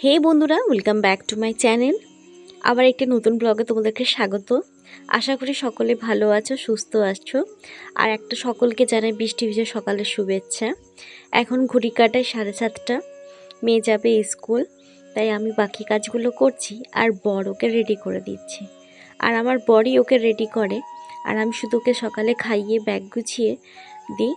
হে বন্ধুরা welcome back to my channel আবার একটি নতুন ব্লগে তোমাদেরকে স্বাগত। আশা করি সকলে ভালো আছো, সুস্থ আছো। আর একটা সকলকে জানাই বৃষ্টি ভিজে সকালের শুভেচ্ছা। এখন ঘড়ি কাটায় সাড়ে সাতটা। মেয়ে যাবে স্কুল, তাই আমি বাকি কাজগুলো করছি আর বর ওকে রেডি করে দিচ্ছি। আর আমার বরই ওকে রেডি করে। আর আমি শুধু ওকে সকালে খাইয়ে ব্যাগ গুছিয়ে দিই।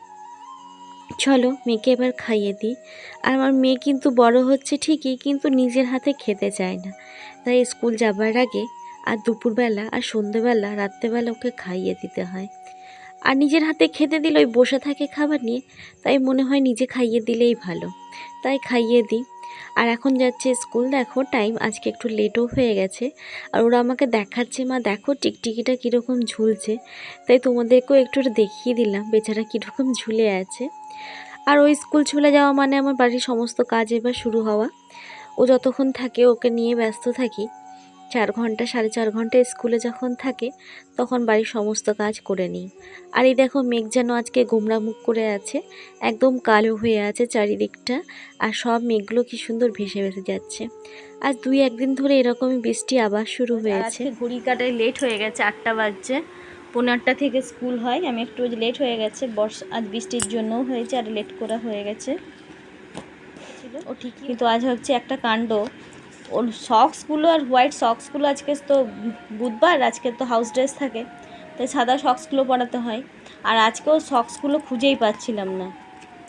চলো, মেয়েকে এবার খাইয়ে দিই। আর আমার মেয়ে কিন্তু বড় হচ্ছে ঠিকই, কিন্তু নিজের হাতে খেতে চায় না। তাই স্কুল যাবার আগে আর দুপুরবেলা আর সন্ধেবেলা রাত্রেবেলা ওকে খাইয়ে দিতে হয়। আর নিজের হাতে খেতে দিলে ওই বসে থাকে খাবার নিয়ে, তাই মনে হয় নিজে খাইয়ে দিলেই ভালো। তাই খাইয়ে দিই। আর এখন যাচ্ছে স্কুল, দেখো টাইম আজকে একটু লেটও হয়ে গেছে। আর ওরা আমাকে দেখাচ্ছে, মা, দেখো টিকটিকিটা কীরকম ঝুলছে। তাই তোমাদেরকেও একটু দেখিয়ে দিলাম, বেচারা কীরকম ঝুলে আছে। আর ওই স্কুল চলে যাওয়া মানে আমার বাড়ির সমস্ত কাজ এবার শুরু হওয়া। ও যতক্ষণ থাকে, ওকে নিয়ে ব্যস্ত থাকি। চার ঘণ্টা সাড়ে চার ঘণ্টা স্কুলে যখন থাকে তখন বাড়ির সমস্ত কাজ করে নিই। আর এই দেখো মেঘ যেন আজকে গোমরা মুখ করে আছে একদম কালো হয়ে আছে চারিদিকটা আর সব মেঘগুলো কি সুন্দর ভেসে ভেসে যাচ্ছে। আজ দুই একদিন ধরে এরকমই বৃষ্টি আবার শুরু হয়েছে। ঘড়ি কাটায় লেট হয়ে গেছে আটটা বাজছে। পনেরো আটটা থেকে স্কুল হয় আমি একটু লেট হয়ে গেছে বর্ষা আজ বৃষ্টির জন্যও হয়েছে আর লেট করা হয়ে গেছে। ও ঠিক কিন্তু আজ হচ্ছে একটা কাণ্ড ওর সক্সগুলো আর হোয়াইট সক্সগুলো আজকে তো বুধবার, আজকে তো হাউস ড্রেস থাকে, তাই সাদা সক্সগুলো পরাতে হয়। আর আজকে আজকেও সক্সগুলো খুঁজেই পাচ্ছিলাম না।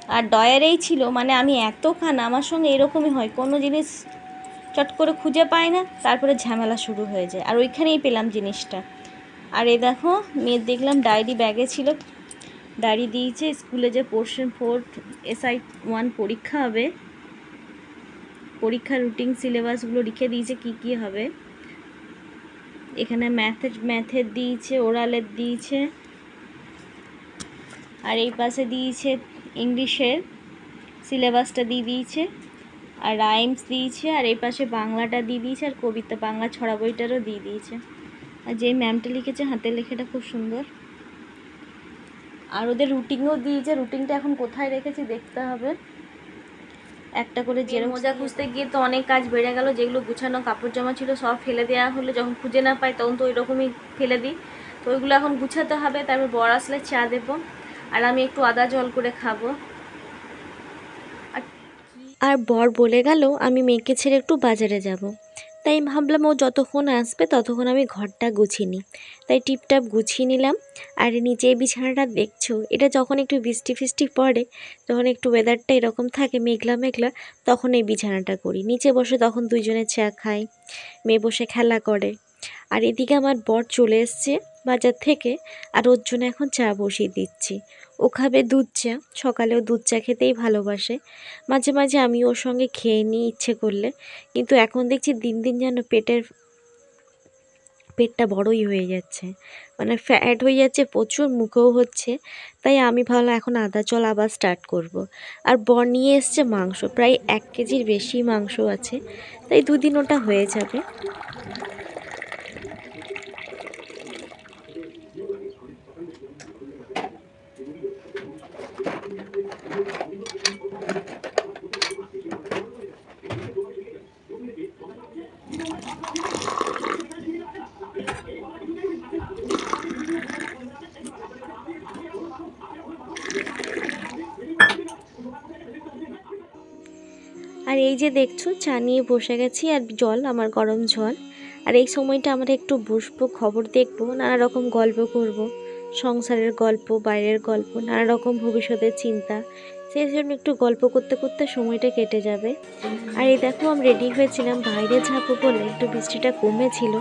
আর ডয়ারেই ছিল মানে আমি এতখান, আমার সঙ্গে এরকমই হয়, কোনো জিনিস চট করে খুঁজে পাই না, তারপরে ঝামেলা শুরু হয়ে যায়। আর ওইখানেই পেলাম জিনিসটা। আর এ দেখো, মেয়ের দেখলাম ডায়েরি ব্যাগে ছিল। ডায়েরি দিয়েছে, স্কুলে যে পোর্শন ফোর এসআই ওয়ান পরীক্ষা হবে। পরীক্ষার রুটিন সিলেবাসগুলো লিখে দিয়েছে, কি কি হবে? এখানে ম্যাথের ম্যাথের দিয়েছে ওরালের দিয়েছে, আর এই পাশে দিয়েছে ইংলিশের সিলেবাসটা দিয়ে দিয়েছে, আর রাইমস দিয়েছে, আর এই পাশে বাংলাটা দিয়ে দিয়েছে, আর কবিতা বাংলা ছড়া বইটারও দিয়ে দিয়েছে। আর যে ম্যামটা লিখেছে, হাতের লেখাটা খুব সুন্দর। আর ওদের রুটিনও দিয়েছে রুটিনটা এখন কোথায় রেখেছি দেখতে হবে। একটা করে জেরো মোজা খুঁজতে গিয়ে তো অনেক কাজ বেড়ে গেল, যেগুলো গুছানো কাপড় জামা ছিল সব ফেলে দেওয়া হলে। যখন খুঁজে না পাই তখন তো ওইরকমই ফেলে দিই। তো ওইগুলো এখন গুছাতে হবে, তারপর বর আসলে চা দেবো আর আমি একটু আদা জল করে খাব। আর বর বলে গেল, আমি মেয়েকে ছেড়ে একটু বাজারে যাব। তাই ভাবলাম ও যতক্ষণ আসবে ততক্ষণ আমি ঘরটা গুছিয়ে নিই। তাই টিপটাপ গুছিয়ে নিলাম। আর নিচে বিছানাটা দেখছ, এটা যখন একটু বৃষ্টি ফিষ্টি পড়ে, যখন একটু ওয়েদারটা এরকম থাকে মেঘলা মেঘলা, তখন এই বিছানাটা করি। নিচে বসে তখন দুইজনে চা খাই, মেয়ে বসে খেলা করে। আর এদিকে আমার বর চলে এসছে বাজার থেকে, আর ওর জন্য এখন চা বসিয়ে দিচ্ছি। ও খাবে দুধ চা। সকালেও দুধ চা খেতেই ভালোবাসে। মাঝে মাঝে আমি ওর সঙ্গে খেয়ে নিই ইচ্ছে করলে। কিন্তু এখন দেখছি দিন দিন যেন পেটের পেটটা বড়ই হয়ে যাচ্ছে। মানে ফ্যাট হয়ে যাচ্ছে, প্রচুর মুখেও হচ্ছে। তাই আমি ভাবলাম এখন আদা জল আবার স্টার্ট করব। আর বর নিয়ে এসছে মাংস। প্রায় এক কেজির বেশি মাংস আছে। তাই দুদিন ওটা হয়ে যাবে। আর এই যে দেখছ, চা নিয়ে বসে গেছি আর জল, আমার গরম জল। আর এই সময়টা আমরা একটু বসবো, খবর দেখব, নানা রকম গল্প করব। সংসারের গল্প, বাইরের গল্প, নানা রকম ভবিষ্যতের চিন্তা। সেই জন্য একটু গল্প করতে করতে সময়টা কেটে যাবে। আর এই দেখো, আমি রেডি হয়েছিলাম, বাইরে যাব বলে একটু বৃষ্টিটা কমেছিল,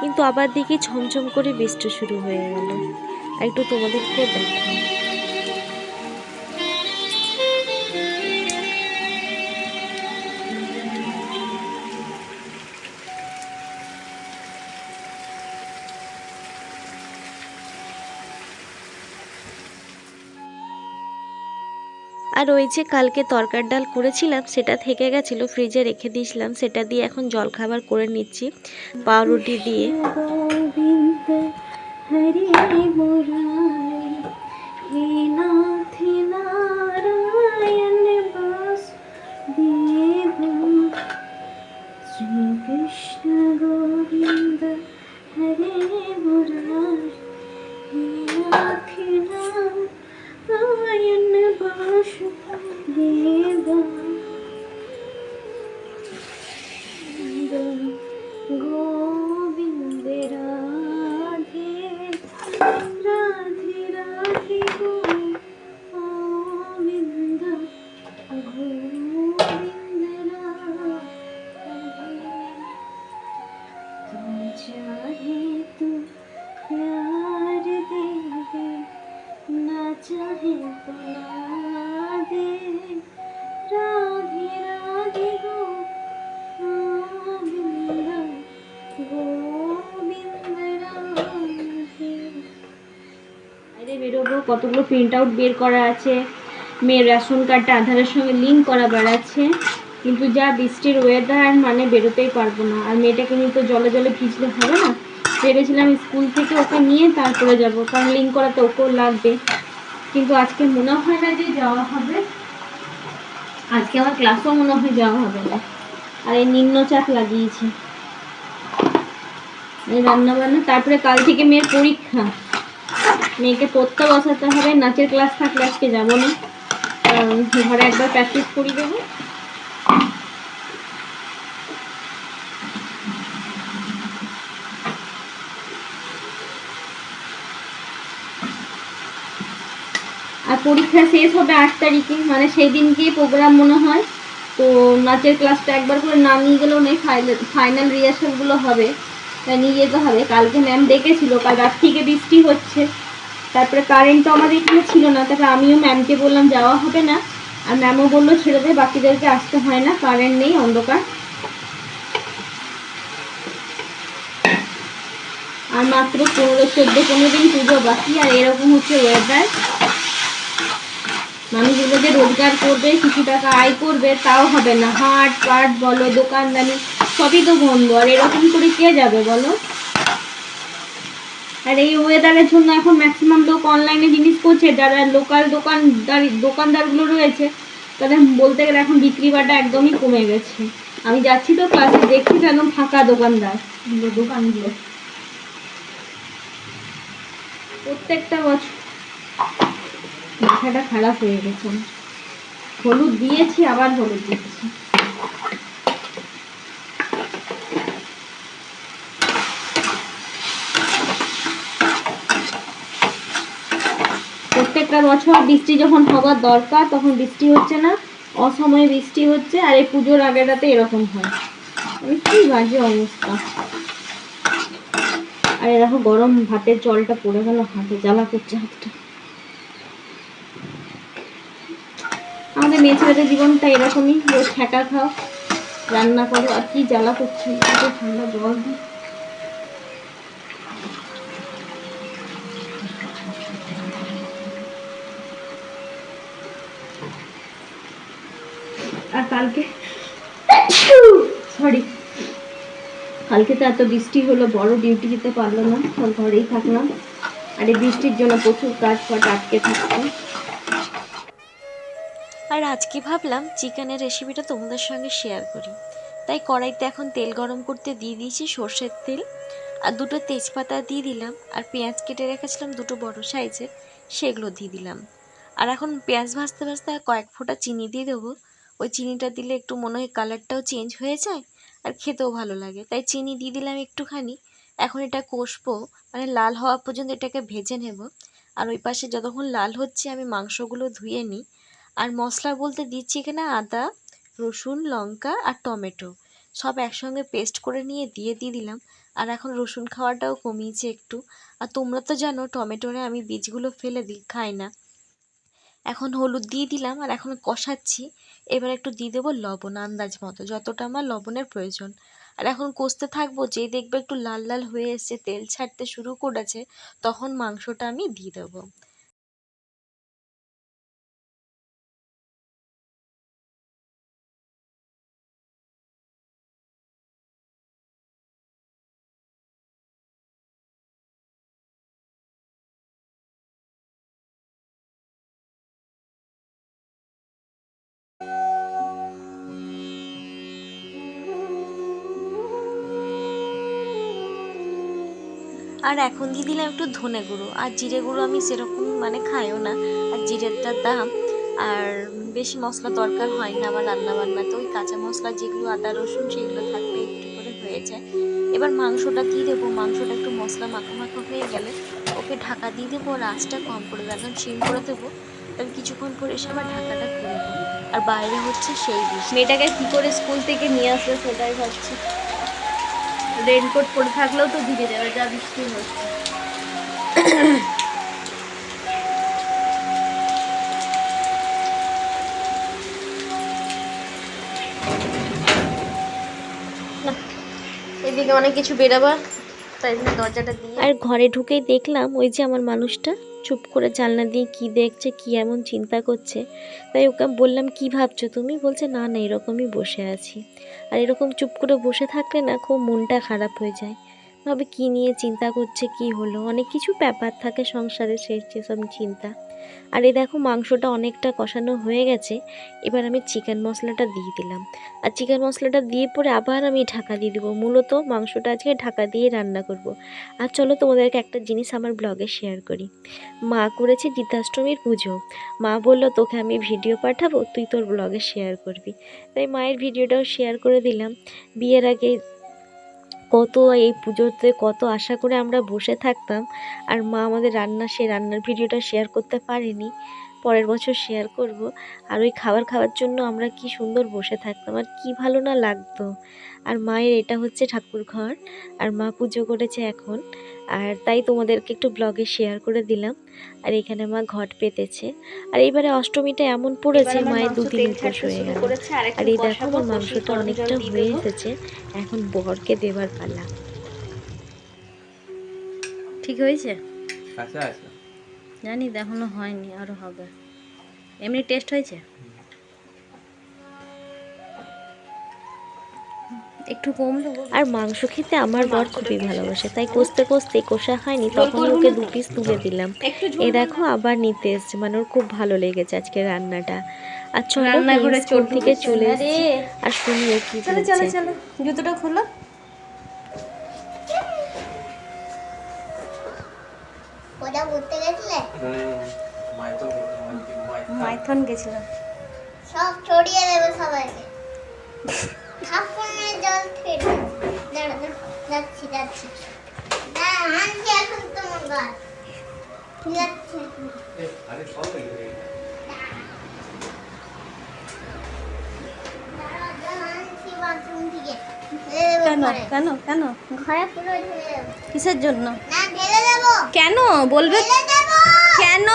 কিন্তু আবার দেখি ছমছম করে বৃষ্টি শুরু হয়ে গেল। আর একটু তোমাদেরকে দেখাই। আর ওই যে কালকে তরকার ডাল করেছিলাম, সেটা থেকে গেছিল, ফ্রিজে রেখে দিয়েছিলাম, সেটা দিয়ে এখন জল খাবার করে নিচ্ছি। পাউরুটি দিয়ে। দেব কতগুলো প্রিন্ট আউট বের করা আছে মেয়ের রেশন কার্ডটা আধারের সঙ্গে লিঙ্ক করা বেড়াচ্ছে, কিন্তু যা বৃষ্টির ওয়েদার মানে বেরোতেই পারব না। আর মেয়েটাকে নিয়ে তো জলে জলে ভিজলে হবে না? ভেবেছিলাম স্কুল থেকে ওকে নিয়ে তারপরে যাব, কারণ লিঙ্ক করা তো ওকেও লাগবে। কিন্তু আজকে মনে হয় না যে যাওয়া হবে। আজকে আমার ক্লাসও মনে হয় যাওয়া হবে না। আর এই নিম্নচাপ লাগিয়েছে। এই রান্না বান্না তারপরে কাল থেকে মেয়ের পরীক্ষা। মেয়েকে পড়তে বসাতে হবে, নাচের ক্লাস থাকলে আজকে যাব না। ঘরে একবার প্র্যাকটিস করি দেবো। আর পরীক্ষা শেষ হবে আট তারিখে মানে সেই দিনকেই প্রোগ্রাম মনে হয়। তো নাচের ক্লাসটা একবার করে না নিয়ে গেলেও নেই ফাইনাল ফাইনাল রিহার্সালগুলো হবে। নিয়ে যেতে হবে। কালকে ম্যাম ডেকেছিল, কাল রাত থেকে বৃষ্টি হচ্ছে। তারপরে কারেন্ট তো আমাদের এখানে ছিল না তারপরে আমিও ম্যামকে বললাম যাওয়া হবে না। আর ম্যামও বলল ছেড়ে দে, বাকিদেরকে আসতে হয় না কারেন্ট নেই, অন্ধকার। আর মাত্র পনেরো, চোদ্দ, পনেরো দিন পুজো বাকি, আর এরকম হচ্ছে ওয়েদার মানুষগুলো যে রোজগার করবে, কিছু টাকা আয় করবে, তাও হবে না। হাট, পাট বলো, দোকানদানি, সবই তো বন্ধ। আর এরকম করে কে যাবে বলো? আর এই ওয়েদারের জন্য এখন ম্যাক্সিমাম লোক অনলাইনে জিনিস করছে যারা লোকাল দোকানদার দোকানদারগুলো রয়েছে তাদের বলতে গেলে এখন বিক্রি বাটা একদমই কমে গেছে। আমি যাচ্ছি তো ক্লাসে দেখছি তো একদম ফাঁকা দোকানদার। দোকানগুলো। প্রত্যেকটা বছর। মাথাটা খারাপ হয়ে গেছে। হলুদ দিয়েছি আবার হলুদ দিচ্ছি। প্রত্যেকটা বছর বৃষ্টি যখন হবার দরকার, তখন বৃষ্টি হচ্ছে না, অসময়ে বৃষ্টি হচ্ছে, আর এই পুজোর আগের রাতে এরকম হয়। মানে কি বাজে অবস্থা। আর দেখো গরম ভাতের জলটা পড়ে গেল, হাতে জ্বালা করছে হাতটা। আমাদের মেয়ে ছেলেদের জীবনটা এরকমই, রোজ ঠেকা খাও, রান্না করো, আর কি জ্বালা করছে ঠান্ডা জল দিই কালকে? সরি কালকে তো এত বৃষ্টি হলো, বড় ডিউটি যেতে পারল না, সব ঘরেই থাকলাম। আর এই বৃষ্টির জন্য প্রচুর কাজ ফাট আটকে থাকতো আর আজকে ভাবলাম চিকেনের রেসিপিটা তোমাদের সঙ্গে শেয়ার করি। তাই কড়াইতে এখন তেল গরম করতে দিয়ে দিয়েছি সর্ষের তেল। আর দুটো তেজপাতা দিয়ে দিলাম, আর পেঁয়াজ কেটে রেখেছিলাম দুটো বড় সাইজের, সেগুলো দিয়ে দিলাম। আর এখন পেঁয়াজ ভাজতে ভাজতে কয়েক ফোঁটা চিনি দিয়ে দেবো। ওই চিনিটা দিলে একটু মনে হয় কালারটাও চেঞ্জ হয়ে যায় আর খেতেও ভালো লাগে। তাই চিনি দিয়ে দিলাম একটুখানি। এখন এটা কষবো মানে লাল হওয়া পর্যন্ত এটাকে ভেজে নেব। আর ওই পাশে যতক্ষণ লাল হচ্ছে আমি মাংসগুলো ধুয়ে নিই। আর মশলা বলতে দিচ্ছি এখানে আদা, রসুন, লঙ্কা আর টমেটো। সব একসঙ্গে পেস্ট করে নিয়ে দিয়ে দিয়ে দিলাম। আর এখন রসুন খাওয়াটাও কমিয়েছে একটু। আর তোমরা তো জানো টমেটোরে আমি বীজগুলো ফেলে দিই, খাই না। এখন হলুদ দিয়ে দিলাম আর এখন কষাচ্ছি। এবার একটু দিয়ে দেবো লবণ আন্দাজ মতো, যতটা আমার লবণের প্রয়োজন। আর এখন কষতে থাকব যে দেখবে একটু লাল লাল হয়ে এসছে, তেল ছাড়তে শুরু করেছে, তখন মাংসটা আমি দিয়ে দেবো। আর এখন দিয়ে দিলাম একটু ধনে গুঁড়ো। আর জিরে গুঁড়ো আমি সেরকম মানে খাইও না। আর জিরেরটার দাম। আর বেশি মশলা দরকার হয় না আমার বান্নাতে ওই কাঁচা মশলা যেগুলো আদা, রসুন সেগুলো থাকলে একটু করে হয়ে যায় এবার মাংসটা দিয়ে দেবো। মাংসটা একটু মশলা মাখা মাখা হয়ে গেলে ওকে ঢাকা দিয়ে দেবো। আর আঁচটা কম করে দেবো। সিম করে দেবো। তবে কিছুক্ষণ পরে এসে আবার ঢাকাটা খুলে দেবো। আর বাইরে হচ্ছে সেই মেয়েটাকে কী করে স্কুল থেকে নিয়ে আসবে সেটাই ভাবছি। রেনকোট পরে থাকলেও তো ভিজে যাবে যা বৃষ্টি হচ্ছে। অনেক কিছু বেরাবার তাই দরজাটা দিয়ে। আর ঘরে ঢুকেই দেখলাম ওই যে আমার মানুষটা। চুপ করে জানলা দিয়ে কি দেখছে, কি এমন চিন্তা করছে? তাই ওকে বললাম, কি ভাবছ তুমি? বলছে, না না, এরকমই বসে আছি। আর এরকম চুপ করে বসে থাকলে না, খুব মনটা খারাপ হয়ে যায়। ভাবে কি নিয়ে চিন্তা করছে, কি হলো? অনেক কিছু ব্যাপার থাকে সংসারে সেই সেসব চিন্তা। আর এই দেখো, মাংসটা অনেকটা কষানো হয়ে গেছে, এবার আমি চিকেন মশলাটা দিয়ে দিলাম। আর চিকেন মশলাটা দিয়ে পরে আবার আমি ঢাকা দিয়ে দেবো। মূলত মাংসটা আজকে ঢাকা দিয়ে রান্না করব। আর চলো তোমাদেরকে একটা জিনিস আমার ব্লগে শেয়ার করি। মা করেছে জিতাষ্টমীর পুজো। মা বলল, তোকে আমি ভিডিও পাঠাবো, তুই তোর ব্লগে শেয়ার করবি। তাই মায়ের ভিডিওটাও শেয়ার করে দিলাম। বিয়ের আগে কত এই পুজোতে কত আশা করে আমরা বসে থাকতাম। আর মা আমাদের রান্না, সেই রান্নার ভিডিওটা শেয়ার করতে পারেনি। পরের বছর শেয়ার করব। আর ওই খাবার খাওয়ার জন্য আমরা কি সুন্দর বসে থাকতাম। আর কি ভালো না লাগতো। আর মায়ের এটা হচ্ছে ঠাকুর ঘর। আর মা পুজো করেছে এখন। আর তাই তোমাদেরকে একটু ব্লগে শেয়ার করে দিলাম। আর এখানে মা ঘট পেতেছে। আর এইবারে অষ্টমীটা এমন পড়েছে মায়ের দুদিন উপোস হয়ে গেল। আর এই দেখো আমার মাংসটা অনেকটা হয়ে এসেছে। এখন বরকে দেবার পালা। ঠিক হয়েছে? কাঁচা আছে জানি এখনও হয়নি আরও হবে। এমনি টেস্ট হয়েছে? একটু কম আর মাংস খেতে আমার বর খুবই ভালোবাসে তাই কষতে কষতে কষা হয়নি তখনই ওকে দু পিস তুলে দিলাম। এ দেখো আবার নিতে এসছে মানে ওর খুব ভালো লেগেছে আজকে রান্নাটা। আর চলো স্কুল চোর থেকে চলে আরে, আর শুনি কি চলো চলো চলো জুতোটা খোলো। কোথাও ঘুরতে গেছিলে? মাইথন গেছিলাম। সব ছড়িয়ে দেবে সবাইকে। ঠাকুরের জল ফেটে যাচ্ছি যাচ্ছি। না আনছি এখন তোমার গাছ। কেন? কেন? কেন? ঘরে পুরো কিসের জন্য? না কেন? বলবে কেন?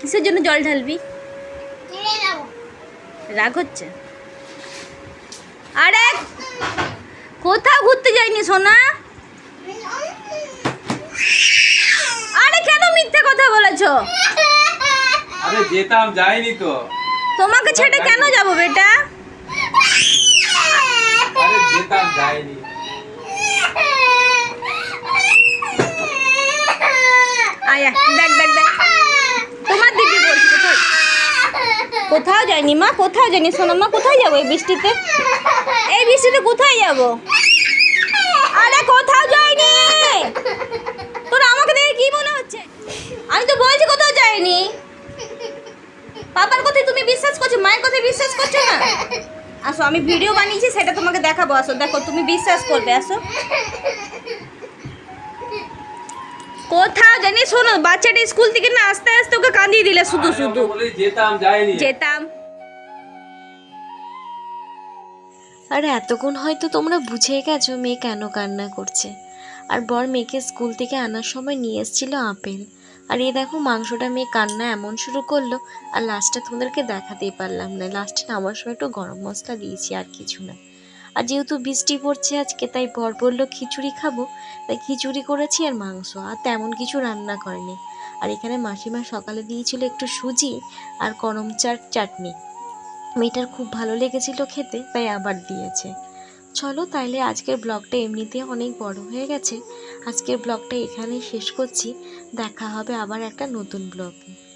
কিসের জন্য জল ঢালবি? রাগ হচ্ছে? আরে কোথাও ঘুরতে যাইনি সোনা? আরে কেন মিথ্যে কথা বলেছ? আরে যেতাম যাইনি তো। তোমাকে ছেড়ে কেন যাব বেটা? আরে যেতাম যাইনি আয় আয়, দেখ দেখ দেখ তোমার দিদি বলছি কোথাও কোথাও যায়নি মা কোথাও যায়নি সোনা মা কোথায় যাব এই বৃষ্টিতে? এই বৃষ্টিতে কোথায় যাব? আরে কোথাও যায়নি তোর আমাকে দেখে কি মনে হচ্ছে? আমি তো বলছি কোথাও যাইনি। পাপার কথায় তুমি বিশ্বাস করছ, মায়ের কথায় বিশ্বাস করছ না? আসো, আমি ভিডিও বানিয়েছি, সেটা তোমাকে দেখাবো, আসো, দেখো, তুমি বিশ্বাস করবে, আসো। কোথাও জানি শোনো বাচ্চাটা স্কুল থেকে না আস্তে আস্তে ওকে কাঁদিয়ে দিলে শুধু শুধু। বলে যেতাম যাইনি। যেতাম। আর এতক্ষণ হয়তো তোমরা বুঝে গেছো মেয়ে কেন কান্না করছে। আর বর মেয়েকে স্কুল থেকে আনার সময় নিয়ে এসেছিল আপেল। আর এই দেখো মাংসটা মেয়ে কান্না এমন শুরু করল আর লাস্টে তোমাদেরকে দেখাতেই পারলাম না। লাস্টে নামার সময় একটু গরম মশলা দিয়েছি আর কিছু না। আর যেহেতু বৃষ্টি পড়ছে আজকে, তাই বর বলল খিচুড়ি খাব। তাই খিচুড়ি করেছি আর মাংস, আর তেমন কিছু রান্না করেনি। আর এখানে মাসিমা সকালে দিয়েছিল একটু সুজি আর করম চার চাটনি। মেয়েটার খুব ভালো লেগেছিল খেতে, তাই আবার দিয়েছে। চলো তাইলে আজকের ব্লগটা এমনিতে অনেক বড় হয়ে গেছে। আজকের ব্লগটা এখানেই শেষ করছি। দেখা হবে আবার একটা নতুন ব্লগে।